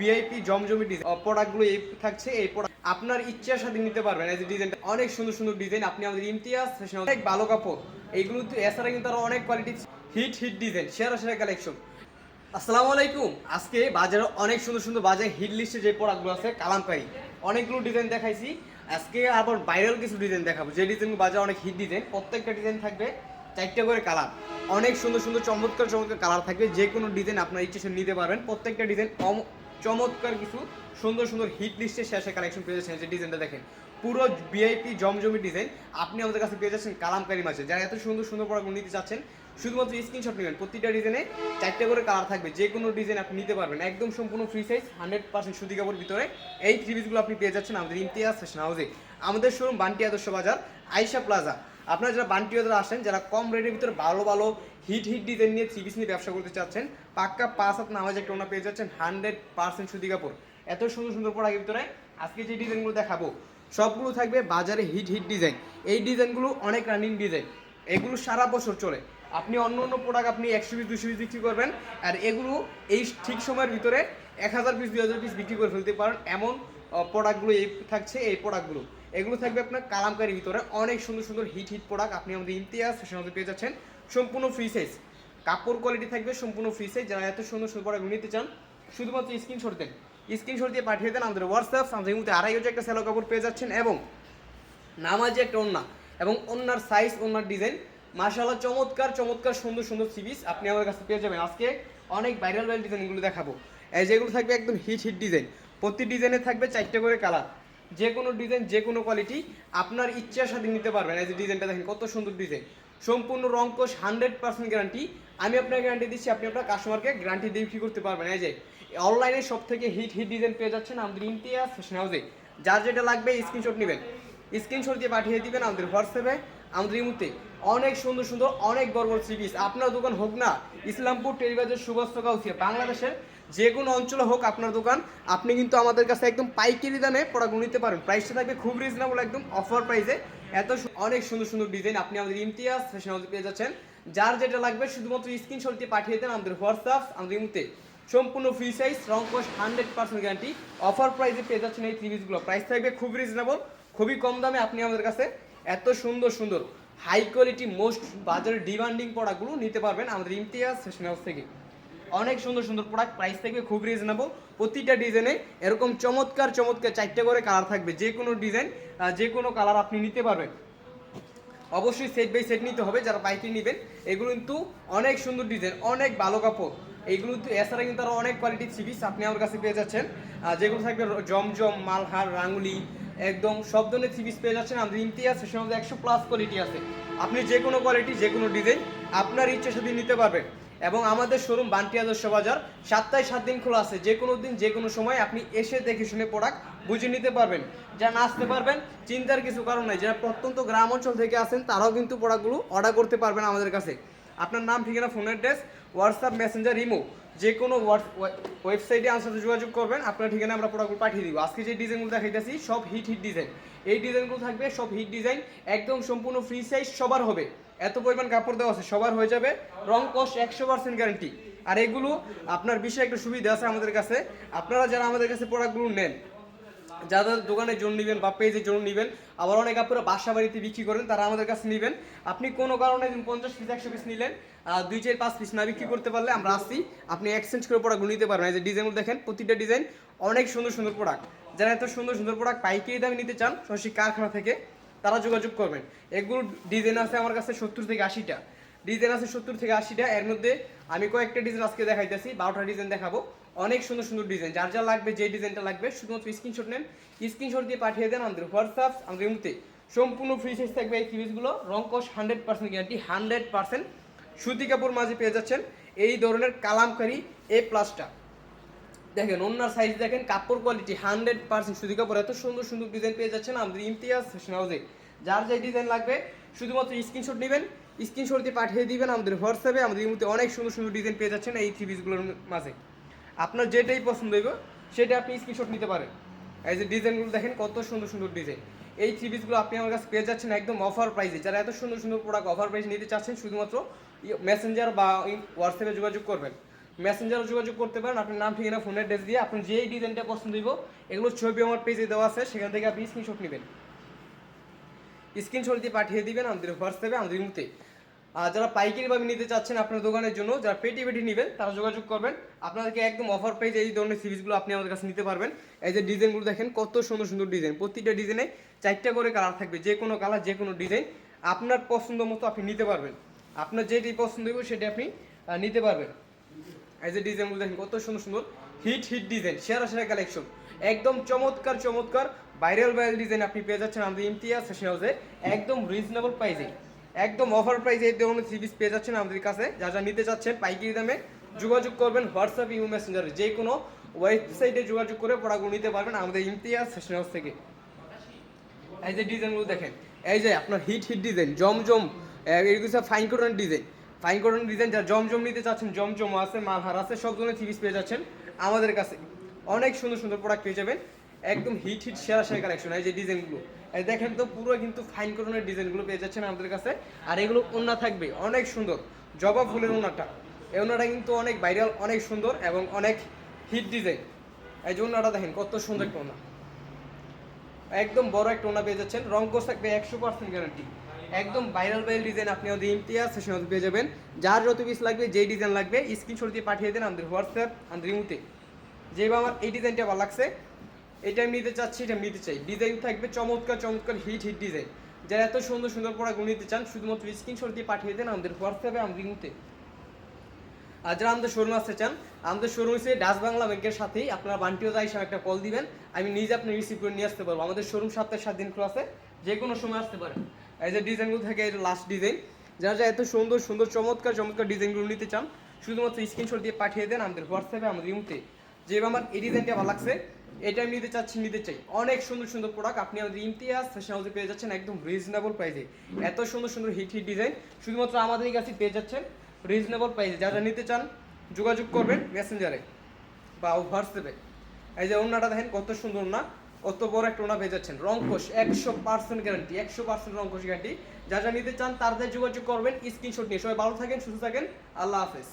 VIP জমজমি design প্রোডাক্টগুলো এই থাকছে, এই প্রোডাক্ট আপনার ইচ্ছার সাথে নিতে পারবেন এই যে অনেক সুন্দর সুন্দর ডিজাইন আপনি আমাদের ইমতিয়াজ ফ্যাশন অনেক ভালো কাপড়। এইগুলো তো এছাড়া কিন্তু আরও অনেক কোয়ালিটি হিট হিট ডিজাইন সেরা সেরা কালেকশন আসসালামু আলাইকুম। আজকে বাজারে অনেক সুন্দর সুন্দর বাজারে হিট লিস্টে যে প্রোডাক্টগুলো আছে, কালামকারি। অনেকগুলো ডিজাইন দেখাইছি। আজকে আবার ভাইরাল কিছু ডিজাইন দেখাবো। যে ডিজাইনগুলো বাজারে অনেক হিট ডিজাইন প্রত্যেকটা ডিজাইন থাকবে চারটে করে কালার অনেক সুন্দর সুন্দর চমৎকার চমৎকার কালার থাকবে। যে কোনো ডিজাইন আপনার ইচ্ছে নিতে পারবেন। প্রত্যেকটা ডিজাইন চমৎকার কিছু সুন্দর সুন্দর হিট লিস্টের শেষে কালেকশন পেয়ে যাচ্ছেন যে ডিজাইনটা দেখেন। পুরো ভিআইপি জমজমি ডিজাইন আপনি আমাদের কাছে পেয়ে যাচ্ছেন কালামকারি মাঝে যারা এত সুন্দর সুন্দর প্রোডাক্ট নিতে চাচ্ছেন, শুধুমাত্র স্ক্রিনশট নেবেন। প্রতিটা ডিজাইনে চারটে করে কালার থাকবে। যে কোনো ডিজাইন আপনি নিতে পারবেন। একদম সম্পূর্ণ ফ্রি সাইজ হান্ড্রেড পার্সেন্ট সুতি কাপড় ভিতরে। এই থ্রি পিসগুলো আপনি পেয়ে যাচ্ছেন আমাদের ইমতিয়াজ ফ্যাশন হাউসে আমাদের শোরুম বান্টি আদর্শ বাজার আইসা প্লাজা আপনারা যারা বান্টি বাজার আসেন, যারা কম রেটের ভিতরে ভালো ভালো হিট হিট ডিজাইন নিয়ে থ্রি নিয়ে ব্যবসা করতে চাচ্ছেন, পাক্কা পাঁচ হাত নামাজ একটা ওনা পেয়ে যাচ্ছেন হান্ড্রেড পার্সেন্ট সুতি কাপড় এত সুন্দর সুন্দর প্রোডাক্টের ভিতরে আজকে যে ডিজাইনগুলো দেখাবো, সবগুলো থাকবে বাজারে হিট হিট ডিজাইন এই ডিজাইনগুলো অনেক রানিং ডিজাইন এগুলো সারা বছর চলে। আপনি অন্য অন্য প্রোডাক্ট আপনি একশো পিস দুশো পিস বিক্রি করবেন, আর এগুলো এই ঠিক সময়ের ভিতরে এক হাজার পিস দুই হাজার পিস বিক্রি করে ফেলতে পারেন। এমন প্রোডাক্টগুলো এই থাকছে, এই প্রোডাক্টগুলো এগুলো থাকবে আপনার কালামকারির ভিতরে। অনেক সুন্দর সুন্দর হিট হিট প্রোডাক্ট আপনি আমাদের ইমতিয়াজ ফ্যাশন পেয়ে যাচ্ছেন। সম্পূর্ণ ফ্রি সাইজ কাপড় কোয়ালিটি থাকবে সম্পূর্ণ ফ্রি সাইজ যারা এত সুন্দর সুন্দর প্রোডাক্ট নিতে চান, শুধুমাত্র স্ক্রিনশট দেন। স্ক্রিনশট দিয়ে পাঠিয়ে দেন আমাদের হোয়াটসঅ্যাপ আমাদের মধ্যে আড়াই হাজার একটা সেলো কাপড় পেয়ে যাচ্ছেন এবং নামাজে একটা ওন্না এবং ওন্নার সাইজ ওন্নার ডিজাইন মাশাআল্লাহ, চমৎকার চমৎকার, সুন্দর সুন্দর সিরিজ আপনি আমার কাছে পেয়ে যাবেন। আজকে অনেক ভাইরাল ভাইরাল ডিজাইনগুলো দেখাবো। যেগুলো থাকবে একদম হিট হিট ডিজাইন প্রতি ডিজাইনে থাকবে চারটে করে কালার যে কোনো ডিজাইন যে কোনো কোয়ালিটি আপনার ইচ্ছার সাথে নিতে পারবেন। এই যে ডিজাইনটা দেখেন, কত সুন্দর ডিজাইন সম্পূর্ণ রং কোষ হান্ড্রেড পার্সেন্ট গ্যারান্টি আমি আপনার গ্যারান্টি দিচ্ছি, আপনি আপনার কাস্টমারকে গ্যারান্টি দিয়ে বিক্রি করতে পারবেন। এই যে অনলাইনে সব থেকে হিট হিট ডিজাইন পেয়ে যাচ্ছেন আমাদের ইমতিয়াজ ফ্যাশন হাউসে যার যেটা লাগবে স্ক্রিনশট নেবেন। স্ক্রিনশট দিয়ে পাঠিয়ে দিবেন আমাদের হোয়াটসঅ্যাপে আমাদের ইমুতে অনেক সুন্দর সুন্দর, অনেক বড় বড় সিরিজ আপনার দোকান হোক না, ইসলামপুর টেরিবাজার সুভাষ কাউসিয়া বাংলাদেশের যে কোনো অঞ্চলে হোক আপনার দোকান, আপনি কিন্তু আমাদের কাছে একদম পাইকারি দামে প্রোডাক্ট নিতে পারেন প্রাইসটা থাকবে খুব রিজনেবল একদম অফার প্রাইসে এত অনেক সুন্দর সুন্দর ডিজাইন আপনি আমাদের ইমতিয়াজ ফ্যাশন হাউসে পেয়ে যাচ্ছেন। যার যেটা লাগবে শুধুমাত্র স্ক্রিনশট দিয়ে পাঠিয়ে দেন আমাদের হোয়াটসঅ্যাপ আমাদের ইমুতে। সম্পূর্ণ ফ্রি সাইজ রং কোস্ট হান্ড্রেড পার্সেন্ট গ্যারান্টি অফার প্রাইসে পেয়ে যাচ্ছেন এই সিরিজগুলো প্রাইস থাকবে খুব রিজনেবল খুবই কম দামে আপনি আমাদের কাছে এত সুন্দর সুন্দর হাই কোয়ালিটি মোস্ট বাজারের ডিমান্ডিং প্রোডাক্টগুলো নিতে পারবেন আমাদের ইমতিয়াজ ফ্যাশন হাউস থেকে। অনেক সুন্দর সুন্দর প্রোডাক্ট প্রাইস থাকবে খুব রিজনেবল প্রতিটা ডিজাইনে এরকম চমৎকার চমৎকার চারটে করে কালার থাকবে। যে কোনো ডিজাইন যে কোনো কালার আপনি নিতে পারবেন। অবশ্যই সেট বাই সেট নিতে হবে, যারা পাইকারি নেবেন। এগুলো কিন্তু অনেক সুন্দর ডিজাইন অনেক ভালো কাপড়। এইগুলো কিন্তু, এছাড়া কিন্তু আরও অনেক কোয়ালিটির সিরিজ আপনি আমার কাছে পেয়ে যাচ্ছেন। যেগুলো থাকবে জমজম, মালহার, রাঙ্গুলি, একদম সব ধরনের সিরিজ পেয়ে যাচ্ছেন। আমাদের ইমতিয়াজ মধ্যে একশো প্লাস কোয়ালিটি আছে। আপনি যে কোনো কোয়ালিটি যে কোনো ডিজাইন আপনার ইচ্ছে সাথে নিতে পারবেন। এবং আমাদের শোরুম বান্টি আদর্শ বাজার, সাতটায় সাত দিন খোলা আছে, যে কোনো দিন, যে কোনো সময় আপনি এসে দেখে শুনে প্রোডাক্ট বুঝে নিতে পারবেন। যা না আসতে পারবেন, চিন্তার কিছু কারণ নাই। যারা প্রত্যন্ত গ্রাম অঞ্চল থেকে আসেন, তারাও কিন্তু প্রোডাক্টগুলো অর্ডার করতে পারবেন আমাদের কাছে। আপনার নাম, ঠিকানা phone address WhatsApp Messenger imo যে কোনো ওয়েবসাইটে আমার সাথে যোগাযোগ করবেন, আপনার ঠিকানা আমরা প্রোডাক্টগুলো পাঠিয়ে দিব। আজকে যে ডিজাইনগুলো দেখাইতেছি, সব হিট হিট ডিজাইন এই ডিজাইনগুলো থাকবে, সব হিট ডিজাইন একদম সম্পূর্ণ ফ্রি সাইজ সবার হবে। এত পরিমাণ কাপড় দেওয়া আছে, সবার হয়ে যাবে। রং কস্ট একশো পার্সেন্ট গ্যারান্টি আর এগুলো আপনার বিষয়ে একটা সুবিধা আছে আমাদের কাছে। আপনারা যারা আমাদের কাছে প্রোডাক্টগুলো নেন, যাদের দোকানের জন্য নেবেন বা পেজের জন্য নেবেন, আবার অনেক আপনারা বাসা বাড়িতে বিক্রি করেন, তারা আমাদের কাছে নেবেন। আপনি কোনো কারণে পঞ্চাশ পিস একশো পিস নিলেন দুই চার পাঁচ পিস না বিক্রি করতে পারলে আমরা আসছি। আপনি এক্সচেঞ্জ করে প্রোডাক্টগুলো নিতে পারবেন। এই যে ডিজাইনগুলো দেখেন, প্রতিটা ডিজাইন অনেক সুন্দর সুন্দর প্রোডাক্ট যারা এত সুন্দর সুন্দর প্রোডাক্ট পাইকারি দামে নিতে চান, সরাসরি কারখানা থেকে তারা যোগাযোগ করবেন। এগুলো ডিজাইন আছে আমার কাছে সত্তর থেকে আশিটা। ডিজাইন আছে সত্তর থেকে আশিটা। এর মধ্যে আমি কয়েকটা ডিজাইন আজকে দেখাইতেছি, বারোটা ডিজাইন দেখাবো। অনেক সুন্দর সুন্দর ডিজাইন। যার যা লাগবে, যে ডিজাইনটা লাগবে, শুধুমাত্র স্ক্রিনশট নেন। স্ক্রিনশট দিয়ে পাঠিয়ে দেন আমাদের হোয়াটসঅ্যাপ আমাদের ইমুতে। সম্পূর্ণ ফ্রি সাইজ থাকবে এই সিরিজগুলো রং কস hundred percent guarantee hundred percent সুতি কাপড় মাঝে পেয়ে যাচ্ছেন। এই ধরনের কালামকারি এ প্লাসটা দেখেন, ওনার সাইজ দেখেন, কাপড় কোয়ালিটি হান্ড্রেড পার্সেন্ট সুতি কাপড় এত সুন্দর সুন্দর ডিজাইন পেয়ে যাচ্ছেন আমাদের ইমতিয়াজ ফ্যাশন হাউসে যার যে ডিজাইন লাগবে, শুধুমাত্র স্ক্রিনশট নেবেন স্ক্রিনশট দিয়ে পাঠিয়ে দিবেন আমাদের হোয়াটসঅ্যাপে আমাদের ইমুতে অনেক সুন্দর সুন্দর ডিজাইন পেয়ে যাচ্ছেন এই থ্রি পিসগুলোর মাঝে। আপনার যেটাই পছন্দ হইব, সেটা আপনি স্ক্রিনশট নিতে পারেন। এই যে ডিজাইনগুলো দেখেন, কত সুন্দর সুন্দর ডিজাইন এই থ্রি পিসগুলো আপনি আমার কাছে পেয়ে যাচ্ছেন একদম অফার প্রাইসে যারা এত সুন্দর সুন্দর প্রোডাক্ট অফার প্রাইস নিতে চাচ্ছেন, শুধুমাত্র মেসেঞ্জার বা হোয়াটসঅ্যাপে যোগাযোগ করবেন। মেসেঞ্জারে যোগাযোগ করতে পারেন, আপনার নাম, ঠিকানা ফোনের ড্রেস দিয়ে আপনি যেই ডিজাইনটা পছন্দ দিব এগুলো ছবি আমার পেজে দেওয়া আছে, সেখান থেকে আপনি স্ক্রিনশট নেবেন। স্ক্রিনশট দিয়ে পাঠিয়ে দিবেন, আমাদের হোয়াটসঅ্যাপে, আমাদের মুহূর্তে আর যারা পাইকারিভাবে নিতে চাচ্ছেন আপনার দোকানের জন্য, যারা পেটি পেটি নেবেন, তারা যোগাযোগ করবেন। আপনাদেরকে একদম অফার প্রাইস এই ধরনের সিরিজগুলো আপনি আমাদের কাছে নিতে পারবেন। এই যে ডিজাইনগুলো দেখেন, কত সুন্দর সুন্দর ডিজাইন প্রতিটা ডিজাইনে চারটা করে কালার থাকবে, যে কোনো কালার যে কোনো ডিজাইন আপনার পছন্দ মতো আপনি নিতে পারবেন। আপনার যেটি পছন্দ হবে সেটি আপনি নিতে পারবেন। এই যে ডিজাইনগুলো দেখেন কত সুন্দর সুন্দর হিট হিট ডিজাইন সেরা সেরা কালেকশন একদম চমৎকার চমৎকার ভাইরাল ভাইরাল ডিজাইন আপনি পেয়ে যাচ্ছেন আমাদের ইমতিয়াজ ফ্যাশন হাউসে একদম রিজনেবল প্রাইসে একদম অফার প্রাইসে এই ধরনের থ্রি পেয়ে যাচ্ছেন আমাদের কাছে। যা যা নিতে চাচ্ছেন পাইকারি দামে যোগাযোগ করবেন হোয়াটসঅ্যাপ ইউ মেসেঞ্জারে যে কোনো ওয়েবসাইটে যোগাযোগ করে প্রোডাক্টগুলো নিতে পারবেন আমাদের ইমতিয়াজ ফ্যাশন হাউস থেকে। এই যে ডিজাইনগুলো দেখেন, এই যে আপনার হিট হিট ডিজাইন জমজম এগুলো fine cotton design fine cotton design যারা জমজম নিতে চাচ্ছেন জমজম আছে মালহার আছে, সব ধরনের থ্রি পেয়ে যাচ্ছেন আমাদের কাছে। অনেক সুন্দর সুন্দর প্রোডাক্ট পেয়ে যাবেন। একদম হিট হিট সেরা সেরা কালেকশন এই যে ডিজাইনগুলো এই দেখেন তো পুরো কিন্তু ফাইন কটনের ডিজাইনগুলো পেয়ে যাচ্ছেন আমাদের কাছে। আর এগুলো ওন্না থাকবে, অনেক সুন্দর। জবা ফুলের ওন্নাটা এই ওন্নাটা কিন্তু অনেক ভাইরাল অনেক সুন্দর এবং অনেক হিট ডিজাইন এই যে ওন্নাটা দেখেন, কত সুন্দর একটা ওন্না একদম বড় একটা ওনা পেয়ে যাচ্ছেন। রং কোর্স থাকবে একশো পার্সেন্ট গ্যারান্টি একদম ভাইরাল ভাইরাল ডিজাইন আপনি আমাদের ইমতিয়াজ সেশন পেয়ে যাবেন। যার যত পিস লাগবে, যেই ডিজাইন লাগবে স্ক্রিনশট দিয়ে পাঠিয়ে দেন আমাদের হোয়াটসঅ্যাপ আমাদের ইমুতে যেভাবে আমার এই ডিজাইনটা ভালো লাগছে, এটা আমি নিতে চাচ্ছি, এটা নিতে চাই। ডিজাইন থাকবে চমৎকার চমৎকার হিট হিট ডিজাইন যারা এত সুন্দর সুন্দর প্রোডাক্ট নিতে চান, শুধুমাত্র স্ক্রিনশট দিয়ে পাঠিয়ে দেন আমাদের হোয়াটসঅ্যাপে আমাদের ইমুতে আর যারা আমাদের শোরুম আসতে চান, আমাদের শোরুম হচ্ছে ডাচ বাংলা ব্যাংকের সাথেই আপনারা বান্টিও যাই একটা কল দিবেন। আমি নিজে আপনি রিসিভ করে নিয়ে আসতে পারব। আমাদের শোরুম সপ্তাহে সাত দিন খোলা আছে যে কোনো সময় আসতে পারেন। এই যে ডিজাইনগুলো থাকে এটা লাস্ট ডিজাইন যারা যা এত সুন্দর সুন্দর, চমৎকার চমৎকার ডিজাইনগুলো নিতে চান, শুধুমাত্র স্ক্রিনশট দিয়ে পাঠিয়ে দেন আমাদের হোয়াটসঅ্যাপে আমাদের ইমুতে। যে আমার এই ডিজাইনটা ভালো লাগছে এটা আমি নিতে চাচ্ছি, নিতে চাই। অনেক সুন্দর সুন্দর প্রোডাক্ট আপনি আমাদের ইমতিয়াজ ফ্যাশন হাউসে পেয়ে যাচ্ছেন একদম রিজনেবল প্রাইসে এত সুন্দর সুন্দর হিট হিট ডিজাইন শুধুমাত্র আমাদের কাছে পেয়ে যাচ্ছেন রিজনেবল প্রাইসে যারা নিতে চান, যোগাযোগ করবেন মেসেঞ্জারে বা হোয়াটসঅ্যাপে এই যে ওনাটা দেখেন, কত সুন্দর না কত বড় একটা ওনা ভেজাচ্ছেন রংকোশ একশো পার্সেন্ট গ্যারান্টি একশো পার্সেন্ট রংকোষ গ্যারান্টি যা যা নিতে চান তাদের যোগাযোগ করবেন স্ক্রিনশট নিয়ে। সবাই ভালো থাকেন, সুস্থ থাকেন, আল্লাহ হাফেজ।